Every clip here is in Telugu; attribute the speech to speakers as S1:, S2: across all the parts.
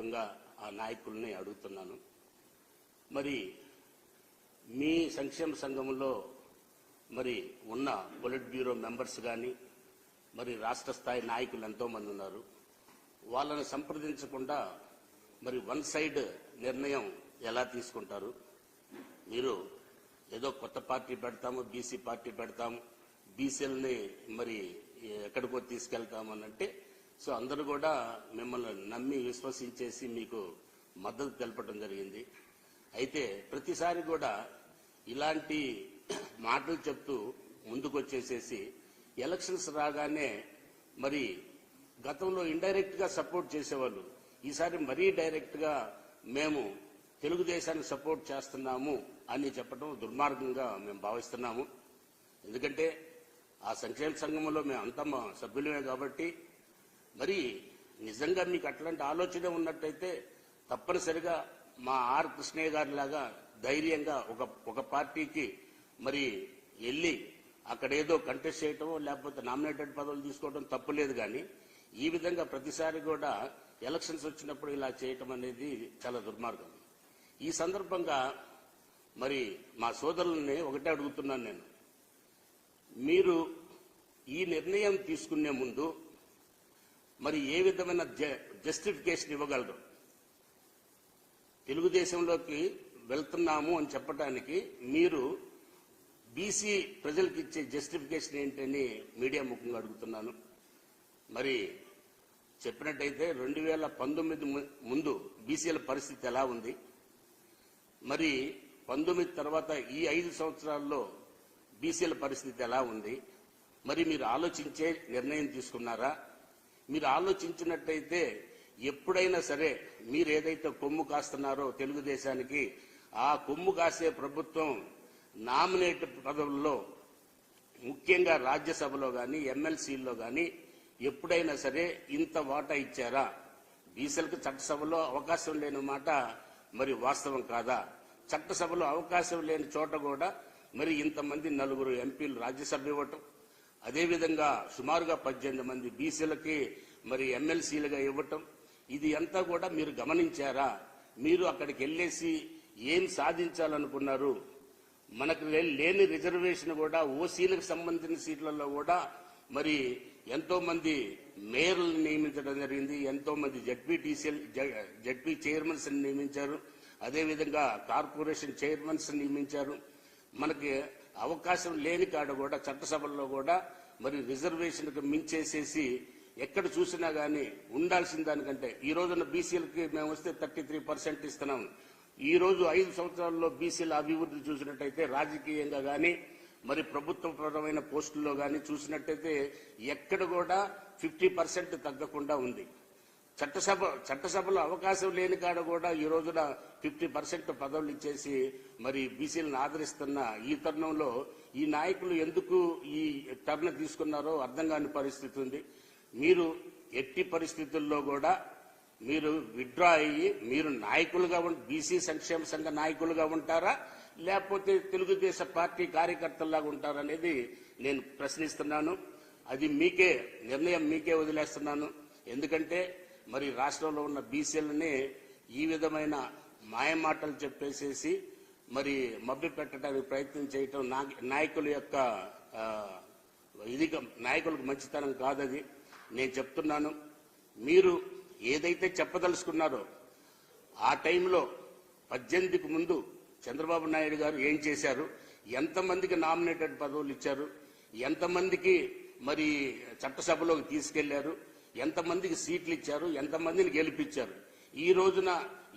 S1: ముఖంగా ఆ నాయకుల్ని అడుగుతున్నాను. మరి మీ సంక్షేమ సంఘంలో మరి ఉన్న పొలిట్ బ్యూరో మెంబర్స్ కానీ మరి రాష్ట్ర స్థాయి నాయకులు ఎంతోమంది ఉన్నారు. వాళ్ళని సంప్రదించకుండా మరి వన్ సైడ్ నిర్ణయం ఎలా తీసుకుంటారు? మీరు ఏదో కొత్త పార్టీ పెడతాము బీసీ పార్టీ పెడతాము బీసీలని మరి ఎక్కడికో తీసుకెళ్తామని అంటే సో అందరూ కూడా మిమ్మల్ని నమ్మి విశ్వసించేసి మీకు మద్దతు తెలపడం జరిగింది. అయితే ప్రతిసారి కూడా ఇలాంటి మాటలు చెప్తూ ముందుకు వచ్చేసేసి ఎలక్షన్స్ రాగానే మరి గతంలో ఇండైరెక్ట్గా సపోర్ట్ చేసేవాళ్ళు. ఈసారి మరీ డైరెక్ట్గా మేము తెలుగుదేశాన్ని సపోర్ట్ చేస్తున్నాము అని చెప్పడం దుర్మార్గంగా మేము భావిస్తున్నాము. ఎందుకంటే ఆ సంక్షేమ సంఘంలో మేము అంతా సభ్యులమే కాబట్టి మరి నిజంగా మీకు అట్లాంటి ఆలోచన ఉన్నట్టయితే తప్పనిసరిగా మా ఆర్ కృష్ణయ్య గారి లాగా ధైర్యంగా ఒక ఒక పార్టీకి మరి వెళ్ళి అక్కడ ఏదో కంటెస్ట్ చేయటం లేకపోతే నామినేటెడ్ పదవులు తీసుకోవడం తప్పులేదు కానీ ఈ విధంగా ప్రతిసారి కూడా ఎలక్షన్స్ వచ్చినప్పుడు ఇలా చేయటం అనేది చాలా దుర్మార్గం. ఈ సందర్భంగా మరి మా సోదరుల్ని ఒకటే అడుగుతున్నాను నేను. మీరు ఈ నిర్ణయం తీసుకునే ముందు మరి ఏ విధమైన జస్టిఫికేషన్ ఇవ్వగలరు తెలుగుదేశంలోకి వెళ్తున్నాము అని చెప్పడానికి మీరు బీసీ ప్రజలకు ఇచ్చే జస్టిఫికేషన్ ఏంటని మీడియా ముఖంగా అడుగుతున్నాను. మరి చెప్పినట్టయితే రెండు వేల పంతొమ్మిది ముందు బీసీల పరిస్థితి ఎలా ఉంది? మరి పంతొమ్మిది తర్వాత ఈ ఐదు సంవత్సరాల్లో బీసీల పరిస్థితి ఎలా ఉంది? మరి మీరు ఆలోచించే నిర్ణయం తీసుకున్నారా? మీరు ఆలోచించినట్టయితే ఎప్పుడైనా సరే మీరు ఏదైతే కొమ్ము కాస్తున్నారో తెలుగుదేశానికి ఆ కొమ్ము కాసే ప్రభుత్వం నామినేట్ పదవుల్లో ముఖ్యంగా రాజ్యసభలో కానీ ఎమ్మెల్సీల్లో కానీ ఎప్పుడైనా సరే ఇంత వాటా ఇచ్చారా? బీసీలకు చట్టసభలో అవకాశం లేని మాట మరి వాస్తవం కాదా? చట్టసభలో అవకాశం లేని చోట కూడా మరి ఇంతమంది నలుగురు ఎంపీలు రాజ్యసభ ఇవ్వటం అదేవిధంగా సుమారుగా పద్దెనిమిది మంది బీసీలకి మరి ఎమ్మెల్సీలుగా ఇవ్వటం ఇది అంతా కూడా మీరు గమనించారా? మీరు అక్కడికి వెళ్ళేసి ఏం సాధించాలనుకున్నారు? మనకు లేని రిజర్వేషన్ కూడా ఓసీలకు సంబంధించిన సీట్లలో కూడా మరి ఎంతో మంది మేయర్లను నియమించడం జరిగింది ఎంతో మంది జడ్పీటీసీఎల్ జడ్పీ చైర్మన్స్ నియమించారు అదేవిధంగా కార్పొరేషన్ చైర్మన్స్ నియమించారు. మనకి అవకాశం లేని కాడ కూడా చట్టసభల్లో కూడా మరి రిజర్వేషన్కు మించేసేసి ఎక్కడ చూసినా గానీ ఉండాల్సిన దానికంటే ఈ రోజున బీసీలకి మేము వస్తే థర్టీ త్రీ పర్సెంట్ ఇస్తున్నాం. ఈ రోజు ఐదు సంవత్సరాల్లో బీసీల అభివృద్ధి చూసినట్టయితే రాజకీయంగా కానీ మరి ప్రభుత్వపరమైన పోస్టుల్లో కానీ చూసినట్టయితే ఎక్కడ కూడా ఫిఫ్టీ పర్సెంట్ తగ్గకుండా ఉంది. చట్టసభ చట్టసభలో అవకాశం లేని కాడ కూడా ఈ రోజున ఫిఫ్టీ పర్సెంట్ పదవులు ఇచ్చేసి మరి బీసీలను ఆదరిస్తున్న ఈ తరుణంలో ఈ నాయకులు ఎందుకు ఈ టర్న్ తీసుకున్నారో అర్థం కాని పరిస్థితి ఉంది. మీరు ఎట్టి పరిస్థితుల్లో కూడా మీరు విత్డ్రా అయ్యి మీరు నాయకులుగా ఉం- బీసీ సంక్షేమ సంఘ నాయకులుగా ఉంటారా? లేకపోతే తెలుగుదేశం పార్టీ కార్యకర్తల్లాగా ఉంటారా అనేది నేను ప్రశ్నిస్తున్నాను. అది మీకే నిర్ణయం మీకే వదిలేస్తున్నాను. ఎందుకంటే మరి రాష్ట్రంలో ఉన్న బీసీలని ఈ విధమైన మాయమాటలు చెప్పేసేసి మరి మభ్య పెట్టడానికి ప్రయత్నం చేయటం నా- నాయకుల యొక్క ఇది నాయకులకు మంచితనం కాదది. నేను చెప్తున్నాను. మీరు ఏదైతే చెప్పదలుచుకున్నారో ఆ టైంలో పద్దెనిమిదికి ముందు చంద్రబాబు నాయుడు గారు ఏం చేశారు? ఎంతమందికి నామినేటెడ్ పదవులు ఇచ్చారు? ఎంతమందికి మరి చట్టసభలోకి తీసుకెళ్ళారు? ఎంతమందికి సీట్లు ఇచ్చారు? ఎంతమందిని గెలిపించారు? ఈ రోజున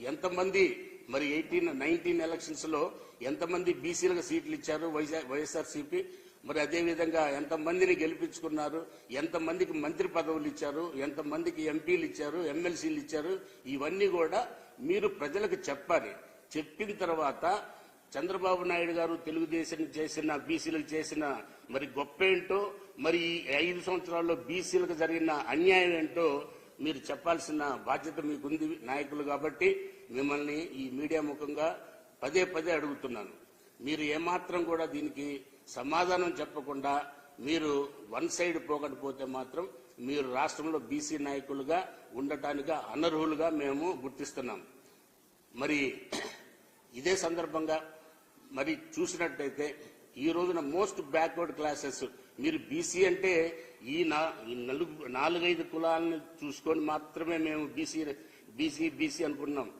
S1: ఎంతమంది మరి ఎయిటీన్ నైన్టీన్ ఎలక్షన్స్లో ఎంతమంది బీసీలకు సీట్లు ఇచ్చారు? వైఎస్ఆర్సీపీ మరి అదేవిధంగా ఎంతమందిని గెలిపించుకున్నారు ఎంతమందికి మంత్రి పదవులు ఇచ్చారు ఎంతమందికి ఎంపీలు ఇచ్చారు ఎమ్మెల్సీలు ఇచ్చారు ఇవన్నీ కూడా మీరు ప్రజలకు చెప్పాలి. చెప్పిన తర్వాత చంద్రబాబు నాయుడు గారు తెలుగుదేశం చేసిన బీసీలకు చేసిన మరి గొప్ప ఏంటో మరి ఈ ఐదు సంవత్సరాల్లో బీసీలకు జరిగిన అన్యాయం ఏంటో మీరు చెప్పాల్సిన బాధ్యత మీకుంది నాయకులు కాబట్టి మిమ్మల్ని ఈ మీడియా ముఖంగా పదే పదే అడుగుతున్నాను. మీరు ఏమాత్రం కూడా దీనికి సమాధానం చెప్పకుండా మీరు వన్ సైడ్ పోకపోతే మాత్రం మీరు రాష్ట్రంలో బీసీ నాయకులుగా ఉండటానికి అనర్హులుగా మేము గుర్తిస్తున్నాం. మరి ఇదే సందర్భంగా మరి చూసినట్టయితే ఈ రోజున మోస్ట్ బ్యాక్వర్డ్ క్లాసెస్. మీరు బీసీ అంటే ఈ నా- ఈ నలుగు నాలుగైదు కులాలను చూసుకొని మాత్రమే మేము బీసీ బీసీ బీసీ అనుకున్నాం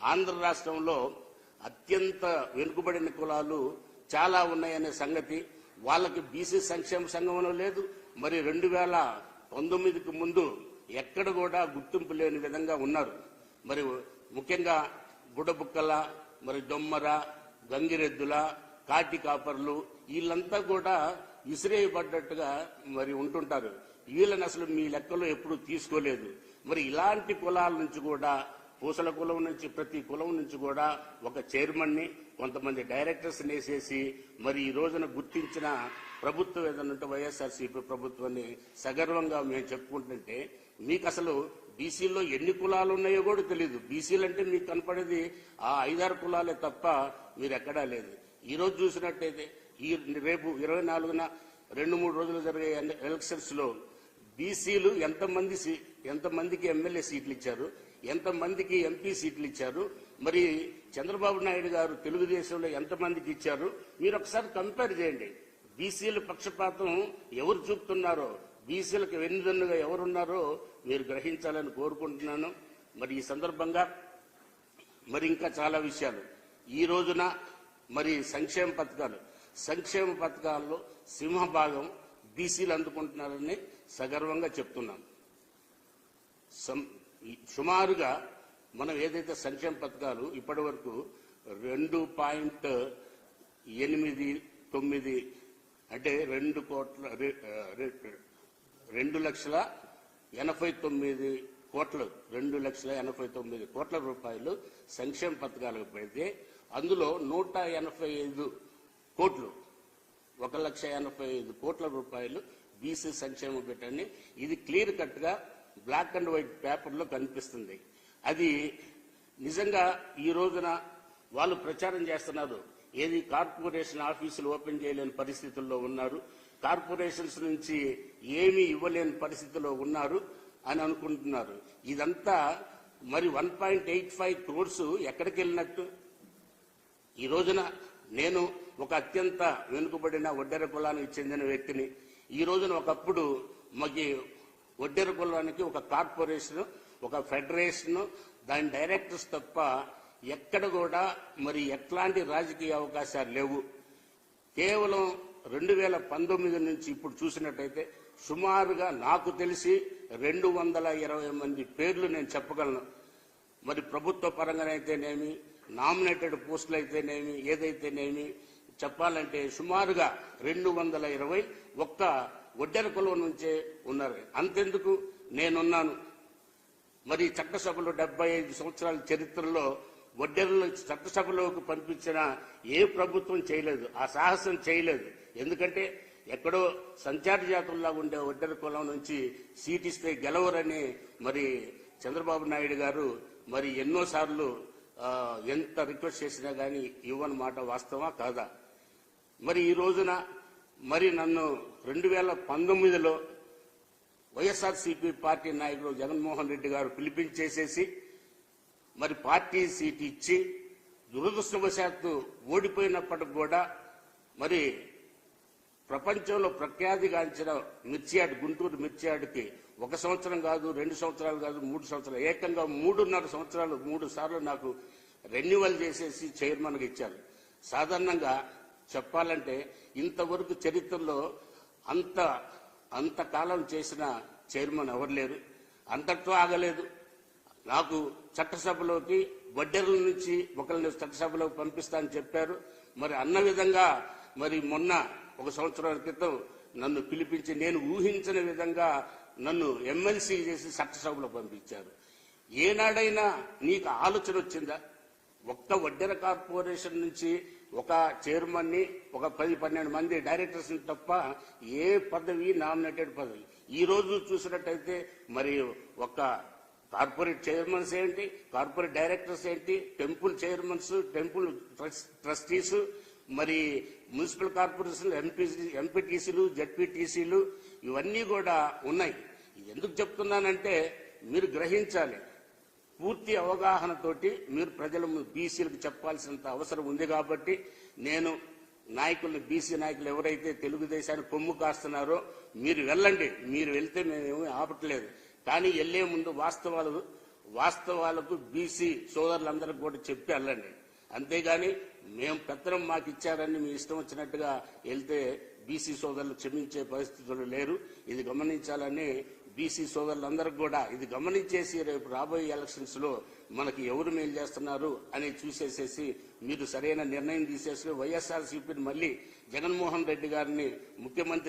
S1: ఆంధ్ర రాష్ట్రంలో అత్యంత వెనుకబడిన కులాలు చాలా ఉన్నాయనే సంగతి. వాళ్ళకి బీసీ సంక్షేమ సంఘంలో లేదు. మరి రెండు వేల పంతొమ్మిదికి ముందు ఎక్కడ కూడా గుర్తింపు లేని విధంగా ఉన్నారు. మరి ముఖ్యంగా గుడబుక్కల మరి దొమ్మర గంగిరెద్దుల కాటి కాపర్లు వీళ్ళంతా కూడా విసిరేయబడ్డట్టుగా మరి ఉంటుంటారు. వీళ్ళని అసలు మీ లెక్కలో ఎప్పుడు తీసుకోలేదు. మరి ఇలాంటి కులాల నుంచి కూడా పూసల కులం నుంచి ప్రతి కులం నుంచి కూడా ఒక చైర్మన్ని కొంతమంది డైరెక్టర్స్ వేసేసి మరి ఈ రోజున గుర్తించిన ప్రభుత్వం ఏదైనా ఉంటే వైఎస్ఆర్సీపీ ప్రభుత్వాన్ని సగర్వంగా మేము చెప్పుకుంటుంటే మీకు అసలు బీసీలో ఎన్ని కులాలు ఉన్నాయో కూడా తెలియదు బీసీలు అంటే మీకు కనపడేది ఆ ఐదారు కులాలే తప్ప మీరు ఎక్కడా లేదు. ఈ రోజు చూసినట్టయితే ఈ రేపు ఇరవై నాలుగున రెండు మూడు రోజులు జరిగే ఎలక్షన్స్లో బీసీలు ఎంతమంది ఎంతమందికి ఎమ్మెల్యే సీట్లు ఇచ్చారు ఎంతమందికి ఎంపీ సీట్లు ఇచ్చారు? మరి చంద్రబాబు నాయుడు గారు తెలుగుదేశంలో ఎంతమందికి ఇచ్చారు? మీరు ఒకసారి కంపేర్ చేయండి. బీసీల పక్షపాతం ఎవరు చూపుతున్నారో బీసీలకు వెన్నుదన్నుగా ఎవరున్నారో మీరు గ్రహించాలని కోరుకుంటున్నాను. మరి ఈ సందర్భంగా మరి ఇంకా చాలా విషయాలు. ఈ రోజున మరి సంక్షేమ పథకాలు. సంక్షేమ పథకాల్లో సింహభాగం బీసీలు అందుకుంటున్నారని సగర్వంగా చెప్తున్నాను సం- సుమారుగా మనం ఏదైతే సంక్షేమ పథకాలు ఇప్పటి వరకు రెండు పాయింట్ ఎనిమిది తొమ్మిది అంటే రెండు కోట్ల రెండు లక్షల ఎనభై తొమ్మిది కోట్లు రెండు లక్షల ఎనభై తొమ్మిది కోట్ల రూపాయలు సంక్షేమ పథకాలకు పెడితే అందులో నూట ఎనభై ఐదు కోట్లు ఒక లక్ష ఎనభై ఐదు కోట్ల రూపాయలు బీసీ సంక్షేమం పెట్టండి ఇది క్లియర్ కట్గా బ్లాక్ అండ్ వైట్ పేపర్లో కనిపిస్తుంది. అది నిజంగా ఈ రోజున వాళ్ళు ప్రచారం చేస్తున్నారు. ఏది కార్పొరేషన్ ఆఫీసులు ఓపెన్ చేయలేని పరిస్థితుల్లో ఉన్నారు. కార్పొరేషన్స్ నుంచి ఏమీ ఇవ్వలేని పరిస్థితిలో ఉన్నారు అని అనుకుంటున్నారు. ఇదంతా మరి one point eight five crores ఎక్కడికి వెళ్ళినట్టు? ఈ రోజున నేను ఒక అత్యంత వెనుకబడిన ఒడ్డెర కులానికి చెందిన వ్యక్తిని. ఈ రోజున ఒకప్పుడు మాకి ఒడ్డెర కులానికి ఒక కార్పొరేషన్ ఒక ఫెడరేషన్ దాని డైరెక్టర్స్ తప్ప ఎక్కడ కూడా మరి ఎట్లాంటి రాజకీయ అవకాశాలు లేవు. కేవలం రెండు వేల పంతొమ్మిది నుంచి ఇప్పుడు చూసినట్టయితే సుమారుగా నాకు తెలిసి రెండు వందల ఇరవై మంది పేర్లు నేను చెప్పగలను. మరి ప్రభుత్వ పరంగానైతేనేమి నామినేటెడ్ పోస్టులు అయితేనేమి ఏదైతేనేమి చెప్పాలంటే సుమారుగా రెండు వందల ఇరవై ఒక్క ఒడ్డెర కులం నుంచే ఉన్నారు. అంతెందుకు? నేనున్నాను. మరి చట్టసభలో డెబ్బై ఐదు సంవత్సరాల చరిత్రలో ఒడ్డెరలు చట్టసభలోకి పంపించిన ఏ ప్రభుత్వం చేయలేదు. ఆ సాహసం చేయలేదు. ఎందుకంటే ఎక్కడో సంచార జాతుల్లా ఉండే ఒడ్డెర కులం నుంచి సీటిస్తే గెలవరని మరి చంద్రబాబు నాయుడు గారు మరి ఎన్నోసార్లు ఎంత రిక్వెస్ట్ చేసినా కానీ ఇవ్వని మాట వాస్తవా కాదా? మరి ఈ రోజున మరి నన్ను రెండు వేల పంతొమ్మిదిలో వైఎస్ఆర్సీపీ పార్టీ నాయకుడు జగన్మోహన్ రెడ్డి గారు పిలిపించేసేసి మరి పార్టీ సీట్ ఇచ్చి దురదృష్టవశాత్తు ఓడిపోయినప్పటికి కూడా మరి ప్రపంచంలో ప్రఖ్యాతిగాంచిన మిర్చియాడ్ గుంటూరు మిర్చియాడ్కి ఒక సంవత్సరం కాదు రెండు సంవత్సరాలు కాదు మూడు సంవత్సరాలు ఏకంగా మూడున్నర సంవత్సరాలు మూడు సార్లు నాకు రెన్యువల్ చేసేసి చైర్మన్గా ఇచ్చారు. సాధారణంగా చెప్పాలంటే ఇంతవరకు చరిత్రలో అంత అంతకాలం చేసిన చైర్మన్ ఎవరు లేరు. అంతటితో ఆగలేదు. నాకు చట్టసభలోకి వడ్డెర్ల నుంచి ఒకరిని చట్టసభలోకి పంపిస్తా అని చెప్పారు. మరి అన్న విధంగా మరి మొన్న ఒక సంవత్సరాల క్రితం నన్ను పిలిపించి నేను ఊహించిన విధంగా నన్ను ఎమ్మెల్సీ చేసి చట్టసభలో పంపించారు. ఏనాడైనా నీకు ఆలోచన వచ్చిందా? ఒక్క వడ్డెర కార్పొరేషన్ నుంచి ఒక చైర్మన్ని ఒక పది పన్నెండు మంది డైరెక్టర్స్ తప్ప ఏ పదవి నామినేటెడ్ పదవి. ఈ రోజు చూసినట్టయితే మరి ఒక కార్పొరేట్ చైర్మన్స్ ఏంటి కార్పొరేట్ డైరెక్టర్స్ ఏంటి టెంపుల్ చైర్మన్స్ టెంపుల్ ట్రస్టీస్ మరి మున్సిపల్ కార్పొరేషన్ ఎంపీ ఎంపీటీసీలు జడ్పీటీసీలు ఇవన్నీ కూడా ఉన్నాయి. ఎందుకు చెప్తున్నానంటే మీరు గ్రహించాలి పూర్తి అవగాహనతోటి మీరు ప్రజల బీసీలకు చెప్పాల్సినంత అవసరం ఉంది కాబట్టి నేను నాయకులు బీసీ నాయకులు ఎవరైతే తెలుగుదేశాన్ని కొమ్ము కాస్తున్నారో మీరు వెళ్ళండి. మీరు వెళ్తే మేమేమీ ఆపట్లేదు. కానీ వెళ్ళే ముందు వాస్తవాలు వాస్తవాలకు బీసీ సోదరులందరికీ కూడా చెప్పి వెళ్ళండి. అంతేగాని మేము పెత్తనం మాకు ఇచ్చారని మీ ఇష్టం వచ్చినట్టుగా వెళ్తే బీసీ సోదరులు క్షమించే పరిస్థితులు లేరు. ఇది గమనించాలని బీసీ సోదరులందరికీ కూడా ఇది గమనించేసి రేపు రాబోయే ఎలక్షన్స్లో మనకి ఎవరు మేలు చేస్తున్నారు అని చూసేసేసి మీరు సరైన నిర్ణయం తీసేసి వైఎస్ఆర్సీపీని మళ్ళీ జగన్మోహన్ రెడ్డి గారిని ముఖ్యమంత్రి